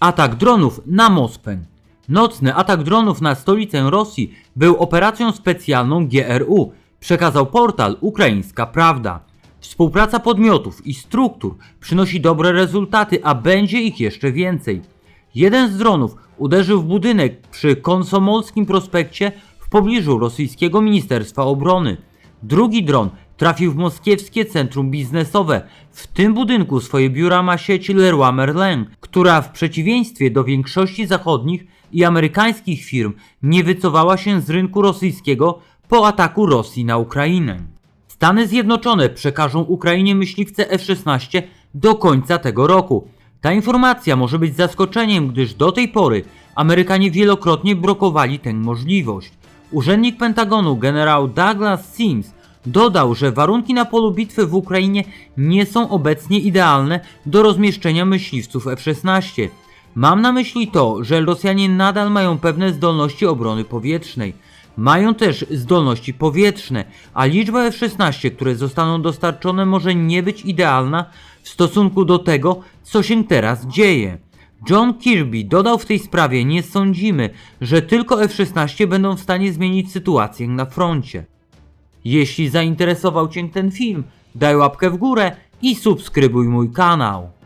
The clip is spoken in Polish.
Atak dronów na Moskwę. Nocny atak dronów na stolicę Rosji był operacją specjalną GRU, przekazał portal Ukraińska Prawda. Współpraca podmiotów i struktur przynosi dobre rezultaty, a będzie ich jeszcze więcej. Jeden z dronów uderzył w budynek przy Konsomolskim Prospekcie w pobliżu rosyjskiego Ministerstwa Obrony. Drugi dron trafił w moskiewskie centrum biznesowe. W tym budynku swoje biura ma sieć Leroy Merlin, która w przeciwieństwie do większości zachodnich i amerykańskich firm nie wycofała się z rynku rosyjskiego po ataku Rosji na Ukrainę. Stany Zjednoczone przekażą Ukrainie myśliwce F-16 do końca tego roku. Ta informacja może być zaskoczeniem, gdyż do tej pory Amerykanie wielokrotnie blokowali tę możliwość. Urzędnik Pentagonu generał Douglas Sims dodał, że warunki na polu bitwy w Ukrainie nie są obecnie idealne do rozmieszczenia myśliwców F-16. Mam na myśli to, że Rosjanie nadal mają pewne zdolności obrony powietrznej. Mają też zdolności powietrzne, a liczba F-16, które zostaną dostarczone, może nie być idealna w stosunku do tego, co się teraz dzieje. John Kirby dodał w tej sprawie: Nie sądzimy, że tylko F-16 będą w stanie zmienić sytuację na froncie. Jeśli zainteresował Cię ten film, daj łapkę w górę i subskrybuj mój kanał.